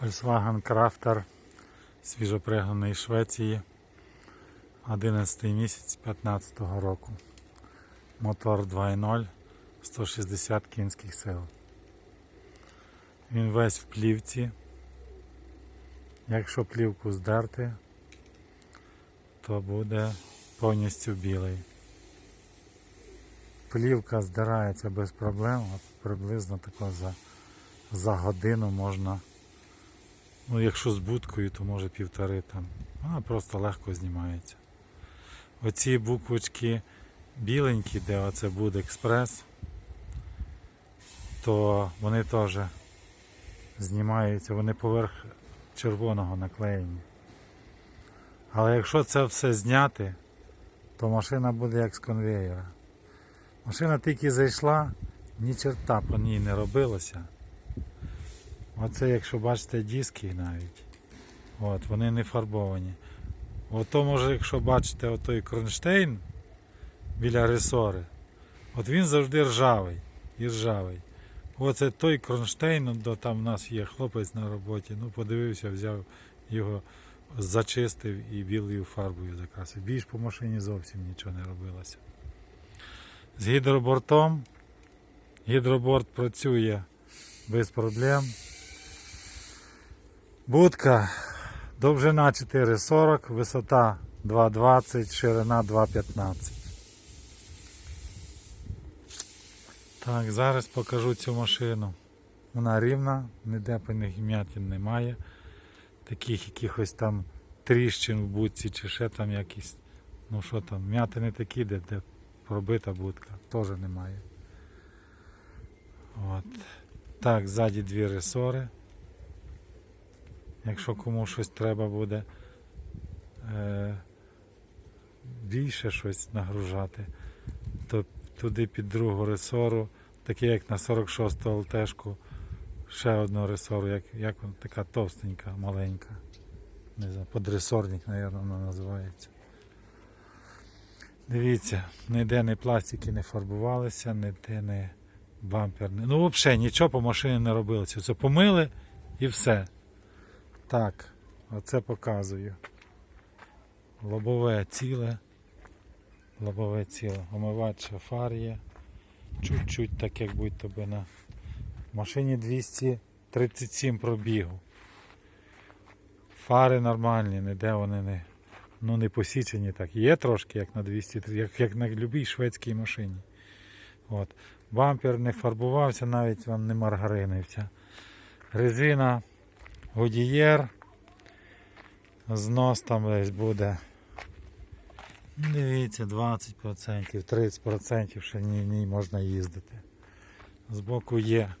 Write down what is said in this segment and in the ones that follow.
Volkswagen Crafter свіжопригнаний Швеції. 11 місяць 15 року. Мотор 2.0, 160 кінських сил. Він весь в плівці. Якщо плівку здерти, то буде повністю білий. Плівка здирається без проблем, приблизно тако за, за годину можна. Ну, якщо з будкою, то може півтори там. Вона просто легко знімається. Оці буквочки біленькі, де оце буде експрес, то вони теж знімаються, вони поверх червоного наклеєні. Але якщо це все зняти, то машина буде як з конвеєра. Машина тільки зайшла, ні черта по ній не робилося. Оце, якщо бачите, диски навіть. От, вони не фарбовані. Ото може, якщо бачите отой кронштейн біля ресори, от він завжди ржавий і ржавий. Оце той кронштейн, до там в нас є хлопець на роботі, ну подивився, взяв його, зачистив і білою фарбою закрасив. Більш по машині зовсім нічого не робилося. З гідробортом. Гідроборт працює без проблем. Будка довжина 4,40, висота 2,20, ширина 2,15. Так, зараз покажу цю машину. Вона рівна, ніде по них м'ятин немає. Таких якихось там тріщин в будці чи ще там якісь. Ну що там, м'ятини такі, де, де пробита будка, теж немає. От. Так, ззаді дві ресори. Якщо кому щось треба буде е, більше щось нагружати, то туди під другу ресору, таке як на 46-ту ЛТшку, ще одну ресору, як, як така товстенька, маленька. Не знаю, подресорник, мабуть, вона називається. Дивіться, ніде не пластики не фарбувалися, ніде не бампер. Ну, взагалі нічого по машині не робилося. Це помили і все. Так, оце показую. Лобове ціле. Лобове ціле. Омивач фар є. Чуть-чуть так, як будь то би на машині 237 пробігу. Фари нормальні, ніде вони не, ну, не посічені так. Є трошки, як на 203, як, як на будь-якій шведській машині. От. Бампер не фарбувався, навіть вам не маргаринився. Резина Годієр. Знос там десь буде. Дивіться, 20%, 30% ще в ній можна їздити. Збоку є,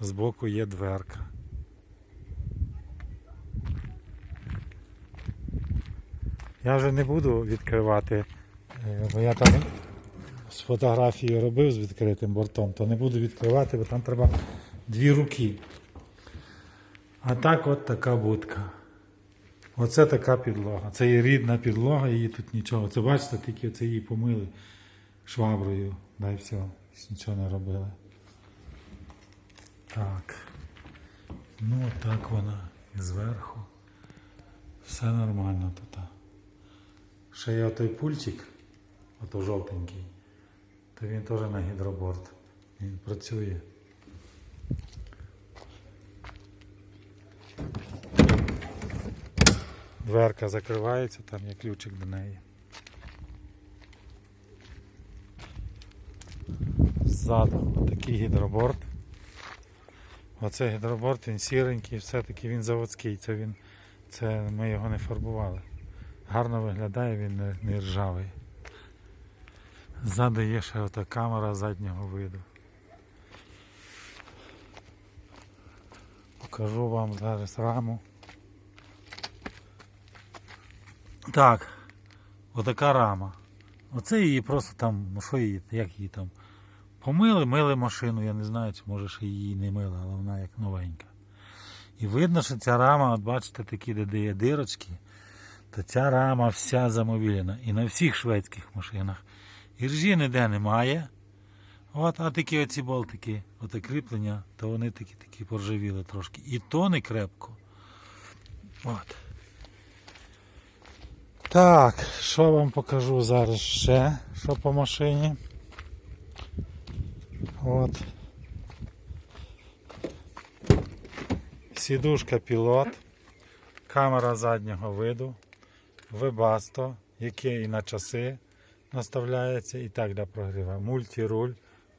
збоку є дверка. Я вже не буду відкривати, е, бо я там з фотографією робив з відкритим бортом, то не буду відкривати, бо там треба дві руки. А так от така будка. Оце така підлога. Це є рідна підлога, її тут нічого. Це бачите, тільки це її помили шваброю. Да і все. Нічого не робили. Так. Ну так вона зверху. Все нормально тут. Ще є той пульчик, ото жовтенький, то він теж на гідроборд. Він працює. Дверка закривається, там є ключик до неї. Ззаду такий гідроборд. Оце гідроборд, він сіренький, все-таки він заводський, це він, це ми його не фарбували. Гарно виглядає, він не, не ржавий. Ззаду є ще ота камера заднього виду. Покажу вам зараз раму. Так, отака рама. Оце її просто там, ну що її, як її там. Помили, мили машину, я не знаю, чи може ще її не мили, але вона як новенька. І видно, що ця рама, от бачите, такі, де є дирочки, то ця рама вся замовілена. І на всіх шведських машинах. І ржі ніде немає. От, а такі оці болтики, оте кріплення, то вони такі такі поржавіли трошки. І то не крепко. От. Так, що вам покажу зараз ще, що по машині. От. Сідушка пілот, камера заднього виду, вебасто, яке і на часи наставляється, і так для прогріва. Мультируль,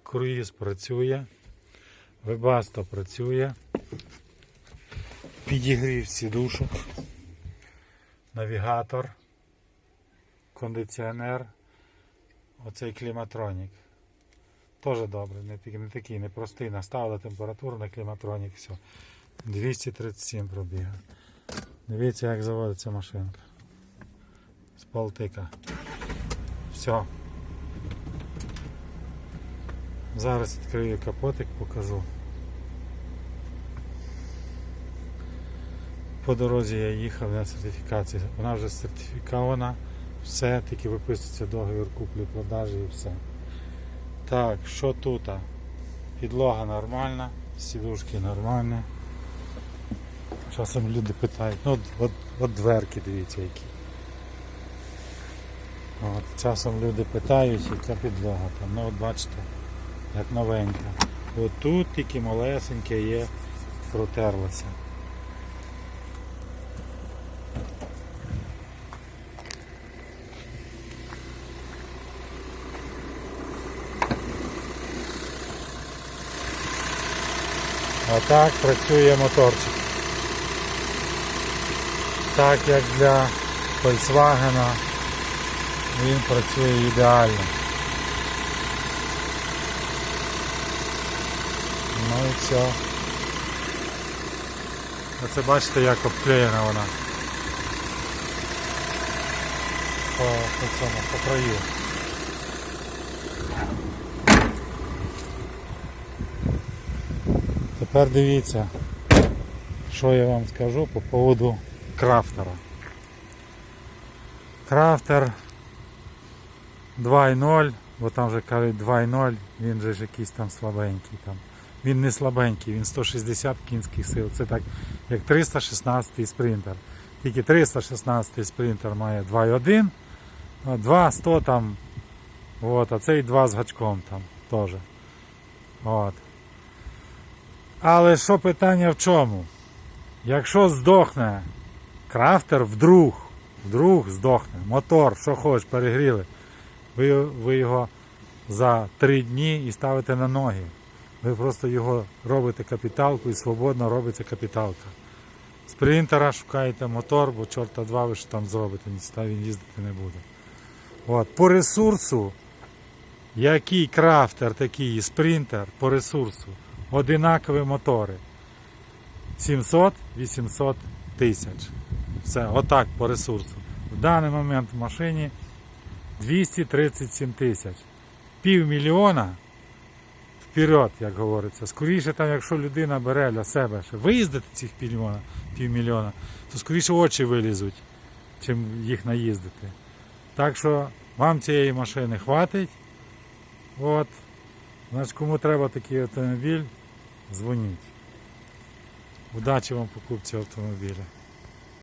круїз працює, вебасто працює, підігрів сідушок, навігатор, кондиціонер, оцей кліматронік. Теж добре, не не такий непростий. Наставили температуру на кліматронік, все. 237 пробіга. Дивіться, як заводиться машинка. З Балтика. Все. Зараз відкрию капотик, покажу. По дорозі я їхав на сертифікацію. Вона вже сертифікована. Все, тільки виписується договір куплі-продажі і все. Так, що тут? Підлога нормальна, сідушки нормальні. Часом люди питають, ну от, от, от дверки дивіться які. От, часом люди питають, яка підлога там. Ну от бачите, як новенька. От тут тільки малесеньке є, протерлося. Отак працює моторчик. Так як для Volkswagen він працює ідеально. Ну і все. Оце бачите, як обклеєна вона. По, по цьому, по краю. Тепер дивіться, що я вам скажу по поводу крафтера. Крафтер 2.0, бо там вже кажуть 2.0, він же ж якийсь там слабенький. Там. Він не слабенький, він 160 кінських сил. Це так, як 316 спринтер. Тільки 316 спринтер має 2.1, а 2 100 там, от, а цей 2 з гачком там теж. Але що питання в чому? Якщо здохне крафтер, вдруг, вдруг здохне, мотор, що хочеш, перегріли, ви, ви його за три дні і ставите на ноги. Ви просто його робите капіталку і свободно робиться капіталка. З принтера шукаєте мотор, бо чорта два ви що там зробите, ні він їздити не буде. От. По ресурсу, який крафтер, такий і спринтер, по ресурсу, одинакові мотори. 700-800 тисяч. Все, отак по ресурсу. В даний момент в машині 237 тисяч. Півмільйона вперед, як говориться. Скоріше, там, якщо людина бере для себе ще виїздити цих півмільйона, півмільйона, то скоріше очі вилізуть, чим їх наїздити. Так що вам цієї машини хватить. От. Значить, кому треба такий автомобіль, дзвоніть. Удачі вам покупці автомобіля.